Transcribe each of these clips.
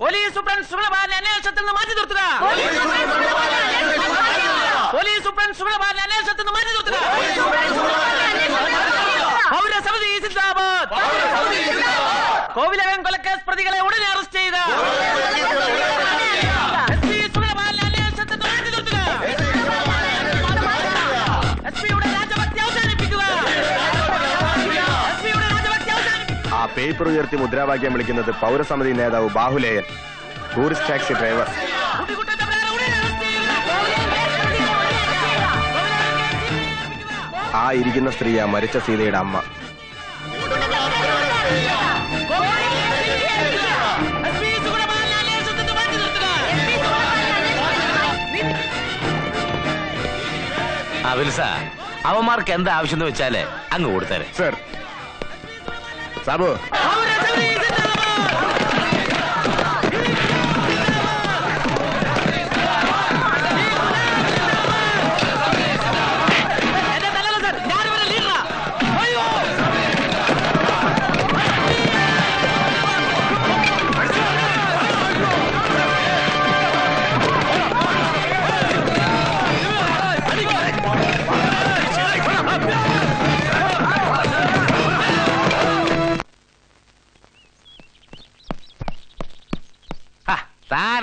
Police superintendent സുഗണപാലിനെ അന്വേഷണത്തിൽ നിന്ന് മാറ്റി നിർത്തുക. പോലീസ് സൂപ്രണ്ട് സുഗണപാലിനെ അന്വേഷണത്തിൽ നിന്ന് മാറ്റി നിർത്തുക. പൗരസമിതി സിന്ദാബാദ്. കോവിലകം കൊലക്കേസ് പ്രതികളെ ഉടനെ അറസ്റ്റ് ചെയ്ത. പേപ്പർ ഉയർത്തി മുദ്രാവാക്യം വിളിക്കുന്നത് പൗരസമിതി നേതാവ് ബാഹുലേയൻ ടൂറിസ്റ്റ് ടാക്സി ഡ്രൈവർ ആ ഇരിക്കുന്ന സ്ത്രീയാ മരിച്ച സീതയുടെ അമ്മ. ആ അവന്മാർക്ക് എന്താ ആവശ്യം എന്ന് വെച്ചാൽ അങ്ങ് കൊടുത്തേരെ. സർ സാബു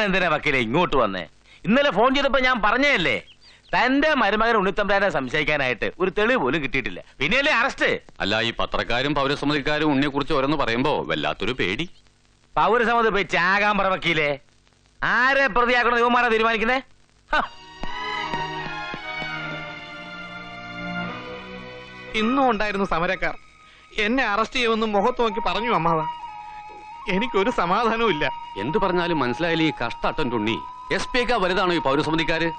എന്തിനാ വക്കീലെ ഇങ്ങോട്ട് വന്നേ? ഇന്നലെ ഫോൺ ചെയ്തപ്പോ ഞാൻ പറഞ്ഞല്ലേ തന്റെ മരുമകൻ ഉണ്ണിത്തമ്പ്രാനെ സംശയിക്കാനായിട്ട് ഒരു തെളിവ് പോലും കിട്ടിയിട്ടില്ല. പിന്നെയല്ലേ അറസ്റ്റ് അല്ല ഈ പത്രക്കാരും പൗരസമിതിക്കാരും ഉണ്ണിയെ കുറിച്ച് ഓരോന്ന് പറയുമ്പോ വല്ലാത്തൊരു പേടി. പൗരസമിതി പോയി ചാകാൻ പറ വക്കീലെ. ആരെ പ്രതിയാക്കണ യുവമാരാ തീരുമാനിക്കുന്നേ? ഇന്നും ഉണ്ടായിരുന്നു സമരക്കാർ. എന്നെ അറസ്റ്റ് ചെയ്യുമെന്ന് മുഖത്ത് നോക്കി പറഞ്ഞു അമ്മാവ. എനിക്കൊരു സമാധാനവും ഇല്ല എന്തു പറഞ്ഞാലും മനസ്സിലായാലും ഈ കഷ്ടട്ടൻ തുണ്ണി എസ് പി ഒക്കെ വലുതാണോ ഈ പൗരസമിതിക്കാര്?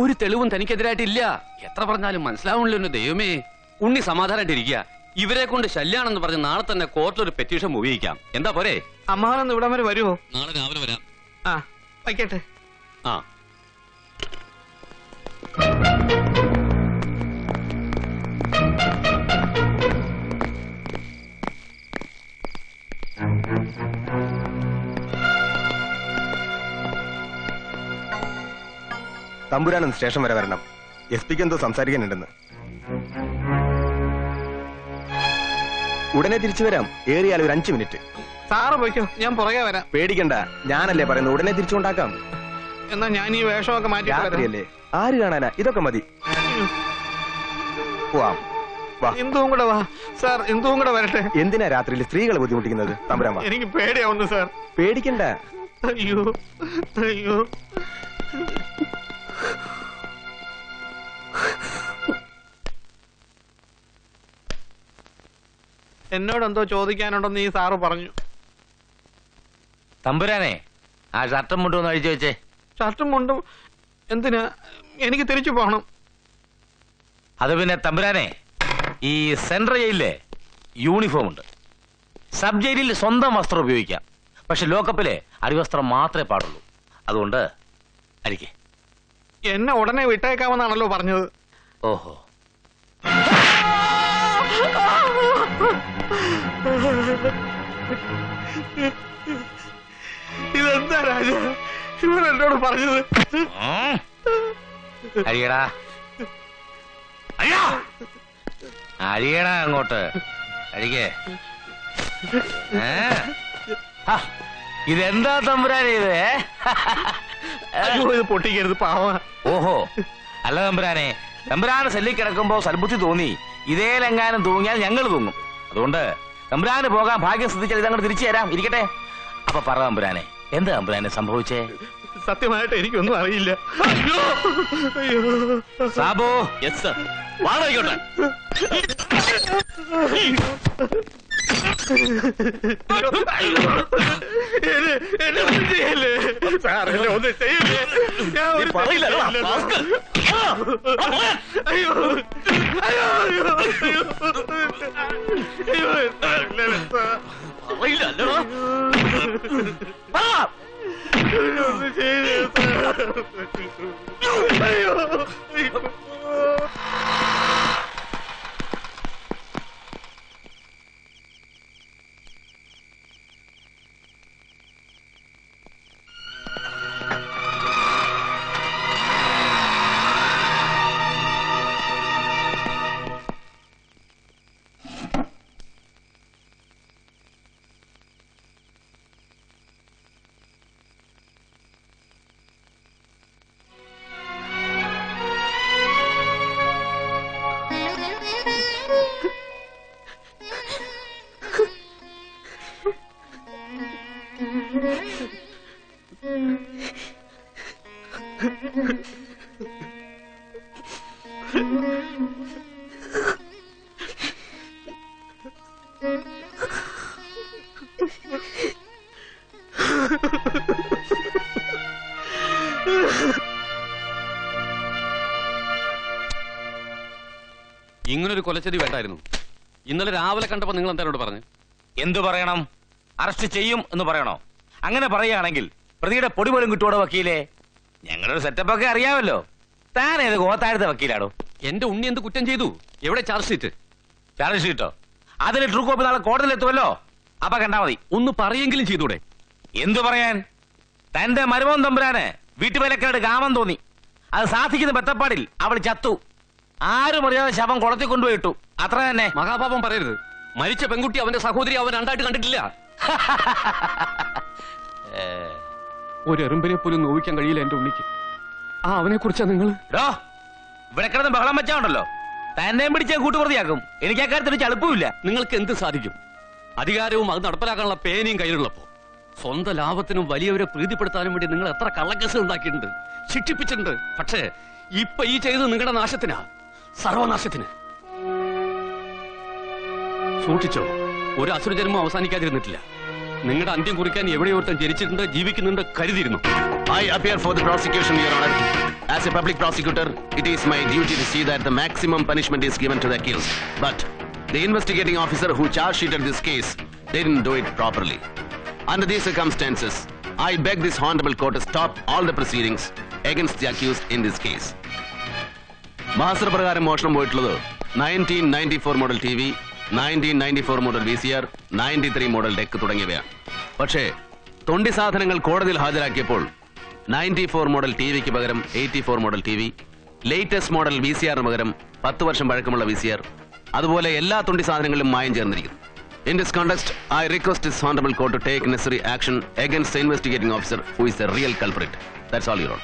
ഒരു തെളിവും തനിക്കെതിരായിട്ടില്ല. എത്ര പറഞ്ഞാലും മനസ്സിലാവണല്ലോ ദൈവമേ. ഉണ്ണി സമാധാനമായിട്ടിരിക്കുക ഇവരെ കൊണ്ട് ശല്യാണെന്ന് പറഞ്ഞ് നാളെ തന്നെ കോർട്ടിൽ ഒരു പെറ്റീഷൻ ഉപയോഗിക്കാം. എന്താ പോരെ? അമ്മാവനൊന്ന് ഇവിടം വരെ വരുമോ നാളെ രാവിലെ വരാം. ആ വയ്ക്കട്ടെ. ആ. തമ്പുരാനൊന്ന് സ്റ്റേഷൻ വരെ വരണം. എസ് പിക്ക് എന്തോ സംസാരിക്കാനുണ്ടെന്ന്. ഉടനെ തിരിച്ചു വരാം. ഏറിയാൽ ഒരു അഞ്ചു മിനിറ്റ്. സാറ് പോയിക്കോ. ഞാൻ പുറകെ വരാം. പേടിക്കണ്ട. ഞാനല്ലേ പറയുന്നത്? ഉടനെ തിരിച്ചുകൊണ്ടാക്കാം എന്നാ ഞാൻ ഈ വേഷമൊക്കെ മാറ്റി ആര് കാണാനാ? ഇതൊക്കെ മതി. പോവാം. എന്തും കൂടെ വാ. സാർ എന്തും കൂടെ വരട്ടെ. എന്തിനാ രാത്രിയിൽ സ്ത്രീകളെ ബുദ്ധിമുട്ടിക്കുന്നത്? തമ്പുരാൻ എനിക്ക് പേടിയാവുന്നു സാർ. പേടിക്കണ്ട. അയ്യോ. അയ്യോ. എന്നോട് എന്തോ ചോദിക്കാനുണ്ടെന്ന് ഈ സാറ് പറഞ്ഞു. തമ്പുരാനെ ആ ഷർട്ടും മുണ്ടും ഒന്ന് അഴിച്ചു വെച്ചേ. ഷർട്ടും മുണ്ടും എന്തിനാ? എനിക്ക് തിരിച്ചു പോകണം അത് പിന്നെ തമ്പുരാനെ ഈ സെൻട്രൽ ജയിലിലെ യൂണിഫോം ഉണ്ട്. സബ് ജയിലിൽ സ്വന്തം വസ്ത്രം ഉപയോഗിക്കാം. പക്ഷെ ലോക്കപ്പിലെ അടിവസ്ത്രം മാത്രമേ പാടുള്ളൂ. അതുകൊണ്ട് അരിക്കേ എന്നെ ഉടനെ വിട്ടേക്കാമെന്നാണല്ലോ പറഞ്ഞത്. ഓഹോ. ഇതെന്താ രാജ? ഇവൻ എന്നോട് പറഞ്ഞത്? അരിയടാ. അഴിയടാ അരിയടാ അങ്ങോട്ട്. ഏ? ഇതെന്താ തമ്പുരാനെ ഇത്? ഇത് പൊട്ടിക്കരുത് പാവ. ഓഹോ. അല്ല തമ്പുരാനെ തമ്പുരാന് സെല്ലിൽ കിടക്കുമ്പോ സൽബുദ്ധി തോന്നി. ഇതേലെങ്ങാനും തൂങ്ങിയാൽ ഞങ്ങൾ തൂങ്ങും. അതുകൊണ്ട് തമ്പുരാന് പോകാൻ ഭാഗ്യം ശ്രദ്ധിച്ചാൽ ഇതങ്ങോട്ട് തിരിച്ചു തരാം. ഇരിക്കട്ടെ. അപ്പൊ പറ തമ്പുരാനെ എന്താ തമ്പുരാനെ സംഭവിച്ചേ? സത്യമായിട്ട് എനിക്കൊന്നും അറിയില്ല. സാബോ. എസ് സാബു യെസ് സർ വാടകയ്ക്കോട്ടെ എന്നെ ഒന്നും ചെയ്യല്ലേ ഞാൻ ഒരു പറയില്ലല്ലോ, അയ്യോ അയ്യോ അയ്യോ അയ്യോ. അറിയില്ലല്ലോ ഒന്നും ചെയ്യേ. അയ്യോ അയ്യോ കൊലച്ചെടി വേണ്ടായിരുന്നു. ഇന്നലെ രാവിലെ കണ്ടപ്പോ നിങ്ങൾ എന്താ എന്നോട് പറഞ്ഞു? എന്തു പറയണം? അറസ്റ്റ് ചെയ്യും എന്ന് പറയണോ? അങ്ങനെ പറയുകയാണെങ്കിൽ പ്രതിയുടെ പൊടി പോലും കിട്ടുവോടോ വക്കീലേ? ഞങ്ങളുടെ ഒരു സെറ്റപ്പ് ഒക്കെ അറിയാമല്ലോ. താൻ ഏത് ഗോത്താഴത്തെ വക്കീലാണോ? എന്റെ ഉണ്ണി എന്ത് കുറ്റം ചെയ്തു? എവിടെ ചാർജ് ഷീറ്റ് ചാർജ് ഷീറ്റോ അതിന് ട്രൂ കോപ്പി നാളെ കോടതിയിൽ എത്തുമല്ലോ? അപ്പൊ കണ്ടാ മതി. ഒന്ന് പറയെങ്കിലും ചെയ്തൂടെ? എന്തു പറയാൻ? തന്റെ മരുമോൻ തമ്പുരാന് വീട്ടുവേലക്കാരുടെ കാമം തോന്നി. അത് സാധിക്കുന്ന ബത്തപ്പാടിൽ അവൾ ചത്തു. ആരും അറിയാതെ ശവം കുളത്തിൽ കൊണ്ടുപോയിട്ടു. അത്ര തന്നെ. മഹാപാപം പറയരുത്. മരിച്ച പെൺകുട്ടി അവന്റെ സഹോദരി അവൻ രണ്ടായിട്ട് കണ്ടിട്ടില്ല. ഒരു എറുമ്പിനെ പോലും നോവിക്കാൻ കഴിയില്ല എന്റെ ഉണ്ണിക്ക്. ആ അവനെ കുറിച്ചാ നിങ്ങൾ ഡോ ഇവിടെ കിടന്ന് ബഹളം വെച്ചാണ്ടല്ലോ തന്നെയും പിടിച്ച കൂട്ടുപ്രതിയാക്കും. എനിക്ക് അക്കാര്യത്തിൽ ചളുപ്പമില്ല. നിങ്ങൾക്ക് എന്ത് സാധിക്കും? അധികാരവും അത് നടപ്പിലാക്കാനുള്ള പേനയും കയ്യിലുള്ളപ്പോ. സ്വന്തം ലാഭത്തിനും വലിയവരെ പ്രീതിപ്പെടുത്താനും വേണ്ടി നിങ്ങൾ എത്ര കള്ളക്കേസ് ഉണ്ടാക്കിയിട്ടുണ്ട്. ശിക്ഷിപ്പിച്ചിട്ടുണ്ട്. പക്ഷേ ഇപ്പൊ ഈ ചെയ്തത് നിങ്ങളുടെ നാശത്തിനാ. സർവനാശത്തിന് സൂക്ഷിച്ചോ ഒരു അസുരജന്മം അവസാനിക്കാതിരുന്നിട്ടില്ല നിങ്ങളുടെ അന്ത്യം കുറിക്കാൻ എവിടെയോർത്തം ജനിച്ചിട്ടുണ്ട് ജീവിക്കുന്നുണ്ട് കരുതിയിരുന്നു I appear for the prosecution, Your Honor. As a public prosecutor, it is my duty to see that the maximum punishment is given to the accused. But the investigating officer who charge sheeted this case didn't do it properly. Under these circumstances, I beg this honorable court to stop all the proceedings against the accused in this case. Master പ്രകാരം മോഷണം പോയിട്ടുള്ളത് nineteen ninety four model T V nineteen ninety four model V C R ninety three model deck തുടങ്ങിയവയാണ്. പക്ഷേ തൊണ്ടി സാധനങ്ങൾ കോടതിയിൽ ഹാജരാക്കിയപ്പോൾ ninety four model T വിക്ക് പകരം eighty four model T V latest model V C ആറിന് പകരം പത്ത് വർഷം പഴക്കമുള്ള വി സി ആർ അതുപോലെ എല്ലാ തൊണ്ടി സാധനങ്ങളിലും മായം ചേർന്നിരിക്കുന്നു. In this contest I request is honourable court to take necessary action against investigating officer who is a real culprit that's all your honour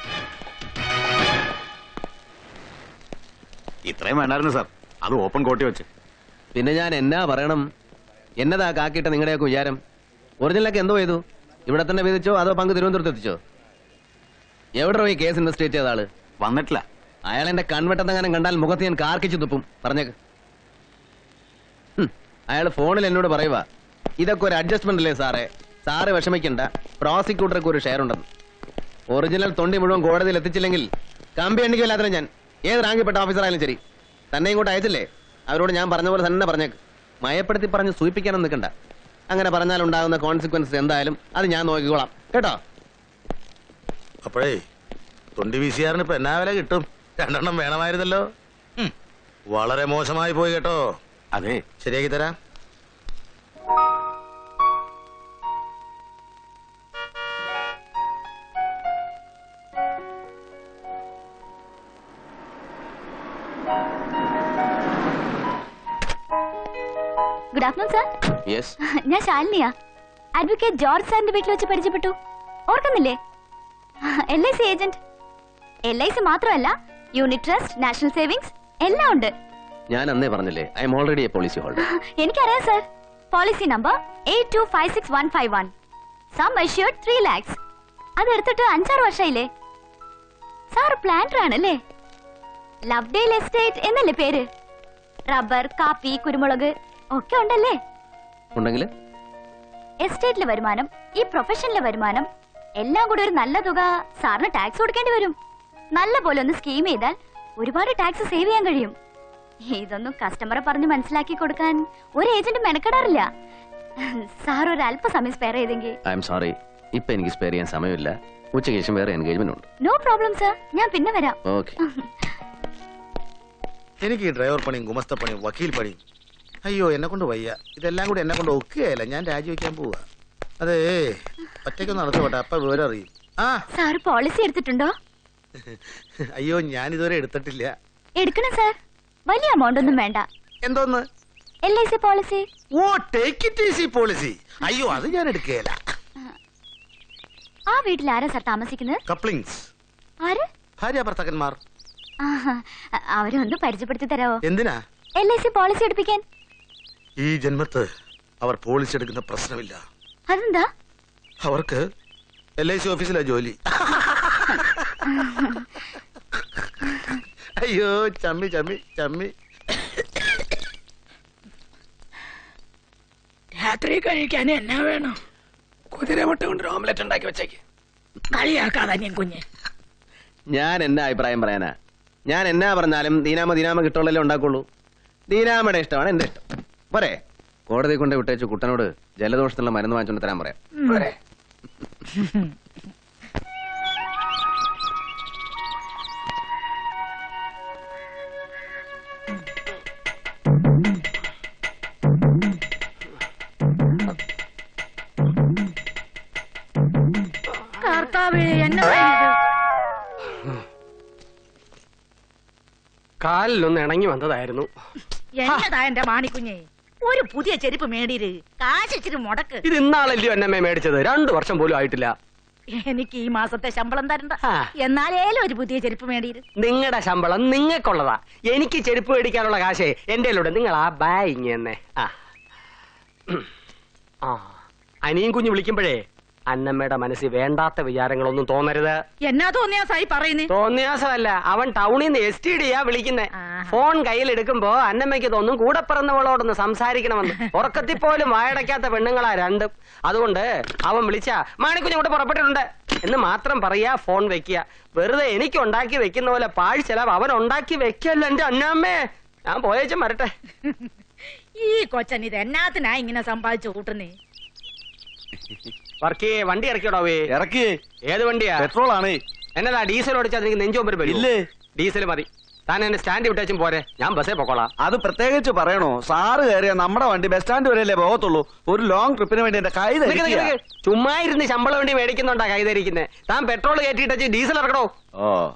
ഇത്രയും വേണ്ടായിരുന്നു സാർ. അത് ഓപ്പൺ കോട്ടി വെച്ച്. പിന്നെ ഞാൻ എന്നാ പറയണം? എന്നതാ കാക്കിയിട്ട് നിങ്ങളുടെയൊക്കെ വിചാരം? ഒറിജിനലൊക്കെ എന്തോ ചെയ്തു? ഇവിടെ തന്നെ വിധിച്ചോ അതോ പങ്ക് തിരുവനന്തപുരത്ത് എത്തിച്ചോ? എവിടെ പോയി കേസ് ഇൻവെസ്റ്റിഗേറ്റ് ചെയ്ത ആൾ? വന്നിട്ടില്ല. അയാൾ എന്റെ കൺവെട്ടെന്നെങ്ങാനും കണ്ടാൽ മുഖത്ത് ഞാൻ കാർക്കിച്ചു തുപ്പും. പറഞ്ഞേക്ക് അയാൾ ഫോണിൽ എന്നോട് പറയുക ഇതൊക്കെ ഒരു അഡ്ജസ്റ്റ്മെന്റ് അല്ലേ സാറേ? സാറ് വിഷമിക്കണ്ട. പ്രോസിക്യൂട്ടർക്ക് ഒരു ഷെയർ ഉണ്ടെന്ന്. ഒറിജിനൽ തൊണ്ടി മുഴുവൻ കോടതിയിൽ എത്തിച്ചില്ലെങ്കിൽ കമ്പി എണ്ണിക്കില്ലാത്ത ഞാൻ. ഏത് റാങ്കിൽപ്പെട്ട ഓഫീസറായാലും ശരി. തന്നെ ഇങ്ങോട്ട് അയച്ചില്ലേ? അവരോട് ഞാൻ പറഞ്ഞ പോലെ തന്നെ പറഞ്ഞേക്ക്. മയപ്പെടുത്തി പറഞ്ഞ് സൂചിപ്പിക്കാനും നിൽക്കണ്ട. അങ്ങനെ പറഞ്ഞാൽ ഉണ്ടാകുന്ന കോൺസിക്വൻസ് എന്തായാലും അത് ഞാൻ നോക്കിക്കോളാം. കേട്ടോ? അപ്പോഴേ തൊണ്ടി വീശിയാറിന് ഇപ്പൊ എന്നാ വില കിട്ടും? രണ്ടെണ്ണം വേണമായിരുന്നല്ലോ. വളരെ മോശമായി പോയി കേട്ടോ. അതെ. ശരിയാക്കി തരാം. Afternoon sir? യെസ് ഞാൻ ശാലിനിയാ. അഡ്വക്കേറ്റ് ജോർജ് സാറിന്റെ വീട്ടിൽ വെച്ച് പരിചയപ്പെട്ടു. ഓർക്കുന്നില്ലേ? L I C agent L I C മാത്രമല്ല യൂണിറ്റ് ട്രസ്റ്റ് നാഷണൽ സേവിങ്സ് എല്ലാം ഉണ്ട്. ഞാൻ അന്നേ പറഞ്ഞില്ലേ I M already a policy holder എനിക്കറിയാം sir policy number eight two five six one five one sum assured three lakhs അത് എടുത്തിട്ട് അഞ്ചാറ് വർഷമായില്ലേ? സാർ പ്ലാന്റർ ആണല്ലേ? ലവ്ഡേൽ എസ്റ്റേറ്റ് എന്നല്ലേ പേര്? റബ്ബർ കാപ്പി കുരുമുളക് ഒക്കെ ഉണ്ടല്ലേ? ഉണ്ടെങ്കിൽ എസ്റ്റേറ്റിലെ വരുമാനം ഈ പ്രൊഫഷനിലെ വരുമാനം എല്ലാം കൂടെ ഒരു നല്ല തുക സാറിന് ടാക്സ് കൊടുക്കേണ്ടി വരും. നല്ല പോലെ ഒന്ന് സ്കീം ചെയ്താൽ ഒരുപാട് ടാക്സ് സേവ് ചെയ്യാൻ കഴിയും. ഇതൊന്നും കസ്റ്റമറെ പറഞ്ഞ് മനസ്സിലാക്കി കൊടുക്കാൻ ഒരു ഏജന്റ് മെനക്കെടാറില്ല. സാർ ഒരു അല്പസമയം സ്പെയർ ചെയ്തെങ്കിൽ ഐ എം സോറി ഇപ്പൊ എനിക്ക് സ്പെയർ ചെയ്യാൻ സമയമില്ല. ഉച്ചയ്ക്ക് ശേഷം വേറെ എൻഗേജ്മെന്റ് ഉണ്ട്. നോ പ്രോബ്ലം സർ ഞാൻ പിന്നെ വരാം. ഓക്കെ എനിക്ക് ഈ ഡ്രൈവർ പണിയും ഗുമസ്ത പണിയും വക്കീൽ പണിയും അയ്യോ എന്നെ കൊണ്ട് വയ്യ. ഇതെല്ലാം കൂടി എന്നെ കൊണ്ട് ഒക്കുകയല്ല. ഞാൻ രാജിവെക്കാൻ പോവാ. അതേ ഒറ്റയ്ക്ക് നടത്തുപോട്ടെ അപ്പൊ വിവരം അറിയും. ആ. സാർ പോളിസി എടുത്തിട്ടുണ്ടോ? അയ്യോ ഞാൻ ഇതുവരെ എടുത്തിട്ടില്ല. എടുക്കണം സാർ വലിയ എമൗണ്ട് ഒന്നും വേണ്ട. എന്തോന്ന്? L I C policy oh take it easy policy അയ്യോ അത് ഞാൻ എടുക്കുകയല്ല. ആ വീട്ടിൽ ആരാ സാർ താമസിക്കുന്നത്? കപ്ലിങ്സ് ആര്? ഭാര്യ ഭർത്താക്കന്മാർ അവരൊന്ന് പരിചയപ്പെടുത്തി തരാവോ? എന്തിനാ? എൽ ഐ സി പോളിസി എടുപ്പിക്കാൻ. ഈ ജന്മത്ത് അവർ പോളിച്ചെടുക്കുന്ന പ്രശ്നമില്ല. അതെന്താ? അവർക്ക് എൽ ഐ സി ഓഫീസിലാ ജോലി. അയ്യോ ചമ്മി ചമ്മി ചമ്മി. രാത്രി കഴിക്കാൻ എന്നാ വേണം? കുതിരമുട്ട കൊണ്ട് ഓംലെറ്റ് ഉണ്ടാക്കി വെച്ചേക്ക്. കളിയാക്കാതാ ഞാൻ കുഞ്ഞ്. ഞാൻ എന്നാ അഭിപ്രായം പറയാനാ? ഞാൻ എന്നാ പറഞ്ഞാലും ദീനാമ ദീനാമ കിട്ടുള്ളല്ലേ ഉണ്ടാക്കുള്ളൂ. ദീനാമയുടെ ഇഷ്ടമാണ് എന്റെ ഇഷ്ടം. പോരെ കോടതി കൊണ്ട് വിട്ടേച്ച് കുട്ടനോട് ജലദോഷത്തിനുള്ള മരുന്ന് വാങ്ങിച്ചോണ്ട് തരാൻ പറയാം. പോരെ. കർത്താവേ എന്നെ കാലിലൊന്ന് ഇണങ്ങി വന്നതായിരുന്നു. എന്നതാ എന്റെ മാണിക്കുഞ്ഞെ? ഒരു പുതിയ ചെരുപ്പ് മേടിര്. കാശ് ഇച്ചിരി മുടക്ക്. ഇത് ഇന്നാളല്ലയോ എന്നെ മേടിച്ചത്? രണ്ടു വർഷം പോലും ആയിട്ടില്ല. എനിക്ക് ഈ മാസത്തെ ശമ്പളം തരണ്ട. എന്നാലേലും ഒരു പുതിയ ചെരുപ്പ് മേടിയിരു നിങ്ങളുടെ ശമ്പളം നിങ്ങൾക്കുള്ളതാ. എനിക്ക് ചെരുപ്പ് മേടിക്കാനുള്ള കാശേ എന്റെ നിങ്ങൾ ആ ബാ ഇങ്ങനെ ആ. അനിയും കുഞ്ഞു വിളിക്കുമ്പോഴേ അന്നമ്മയുടെ മനസ്സിൽ വേണ്ടാത്ത വിചാരങ്ങളൊന്നും തോന്നരുത്. എന്നാ തോന്നിയാസായി പറയുന്നേ? തോന്നിയാസമല്ല അവൻ ടൗണിൽ നിന്ന് എസ് ടി ഡിയാ വിളിക്കുന്നേ. ഫോൺ കയ്യിലെടുക്കുമ്പോ അന്നമ്മയ്ക്ക് തോന്നും കൂടെ പിറന്നവളോടൊന്ന് സംസാരിക്കണമെന്ന്. ഉറക്കത്തിൽ പോലും വായടയ്ക്കാത്ത പെണ്ണുങ്ങളാ രണ്ടും. അതുകൊണ്ട് അവൻ വിളിച്ച മാണിക്കുഞ്ഞ് ഇവിടെ പുറപ്പെട്ടിട്ടുണ്ട്. എന്ന് മാത്രം പറയാ ഫോൺ വെക്കുക വെറുതെ എനിക്ക് ഉണ്ടാക്കി വെക്കുന്ന പോലെ പാഴ് ചെലവ് അവൻ ഉണ്ടാക്കി വെക്കല്ല എന്റെ അന്നമ്മേ. ഞാൻ പോയേച്ചും വരട്ടെ ഈ കൊച്ചൻ ഇത് എന്നാത്തിനാ ഇങ്ങനെ സമ്പാദിച്ചു കൂട്ടുന്നേ? വർക്കേ വണ്ടി ഇറക്കിയോടാവേ ഇറക്കി. ഏത് വണ്ടിയാ? പെട്രോൾ ആണ് എന്നതാ ഡീസൽ ഓടിച്ചാൽ എനിക്ക് നെഞ്ചോമ്പര് വരും ഇല്ലേ. ഡീസൽ മതി. താൻ എന്നെ സ്റ്റാൻഡ് വിട്ടേച്ചും പോരെ. ഞാൻ ബസ്സേ പൊക്കോളാം. അത് പ്രത്യേകിച്ച് പറയണോ? സാറ് കയറിയ നമ്മുടെ വണ്ടി ബസ് സ്റ്റാൻഡ് വരെയല്ലേ പോകത്തുള്ളൂ. ഒരു ലോങ് ട്രിപ്പിന് വേണ്ടി എന്റെ കൈ നിക്ക് നിക്ക്. ചുമ്മാ ഇരുന്ന് ശമ്പളം വണ്ടി മേടിക്കുന്നുണ്ടാ കൈതരിക്കുന്നത് താൻ പെട്രോൾ കയറ്റിയിട്ട് ഡീസൽ ഇറക്കണോ? ഓ.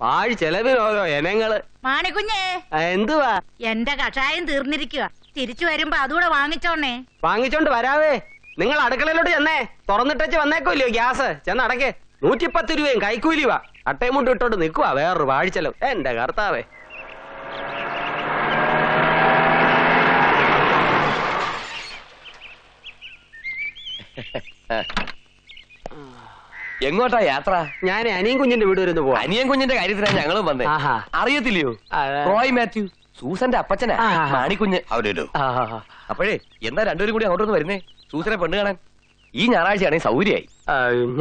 പാഴ് ചെലവിന് ഓരോ ഇനങ്ങൾ. മാണിക്കുഞ്ഞേ. ആ, എന്തുവാ? എന്റെ കഷായം തീർന്നിരിക്കുക തിരിച്ചു വരുമ്പോ അതുകൂടെ വാങ്ങിച്ചോണേ വാങ്ങിച്ചോണ്ട് വരാവേ. നിങ്ങൾ അടുക്കളയിലോട്ട് ചെന്നേ. തുറന്നിട്ടേച്ച് വന്നേക്കൂല്ലോ ഗ്യാസ്? ചെന്ന് അടക്കേ. നൂറ്റിപ്പത്ത് രൂപയും കൈക്കൂലിവാ അട്ടയും മുട്ടും ഇട്ടോണ്ട് നിൽക്കുക വേറൊരു വാഴിച്ചലും എന്റെ കർത്താവേ. എങ്ങോട്ടാ യാത്ര? ഞാൻ അനിയൻ കുഞ്ഞിന്റെ വീട് വരുന്നു പോവാ. അനിയൻ കുഞ്ഞിന്റെ കാര്യത്തിനാണ് ഞങ്ങളും വന്നേ. ആഹാ. അറിയത്തില്ലയോ? റോയ് മാത്യു സൂസന്റെ അപ്പച്ചനാ. മാണിക്കുഞ്ഞ്. ആ, അപ്പോഴേ എന്താ രണ്ടുപേരും കൂടി അങ്ങോട്ടൊന്ന് വരുന്നേ? സൂസനെ പെണ്ണ് കാണാൻ. ഈ ഞായറാഴ്ചയാണെങ്കിൽ സൗകര്യമായി.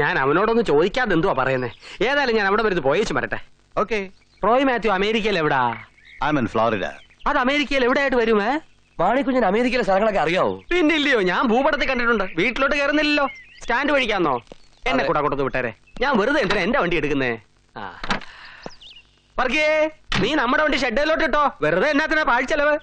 ഞാൻ അവനോടൊന്ന് ചോദിക്കാതെ എന്തുവാ പറയുന്നേ? ഏതായാലും ഞാൻ അവിടെ വരുന്നത് പോയേച്ചു വരട്ടെ. ഓക്കെ. റോയ് മാത്യു അമേരിക്കയിൽ എവിടാ? ഐ മീൻ ഫ്ലോറിഡ അത് അമേരിക്കയിൽ എവിടെയായിട്ട് വരുമേ മാണിക്കുഞ്ഞിന് അമേരിക്കയിലെ സ്ഥലങ്ങളൊക്കെ അറിയാവോ? പിന്നെ ഇല്ലയോ ഞാൻ ഭൂപടത്തിൽ കണ്ടിട്ടുണ്ട്. വീട്ടിലോട്ട് കയറുന്നില്ലല്ലോ സ്റ്റാൻഡ് വഴിക്കാന്നോ? എന്നെ. കൂടെ കൊടുത്ത് വിട്ടേരെ. ഞാൻ വെറുതെ എന്തിനാ എന്റെ വണ്ടി എടുക്കുന്നേ? വർഗിയേ നീ നമ്മുടെ വണ്ടി ഷെഡിലോട്ട് ഇട്ടോ. വെറുതെ എന്നാത്തിനാ പാഴ്ചെലവ്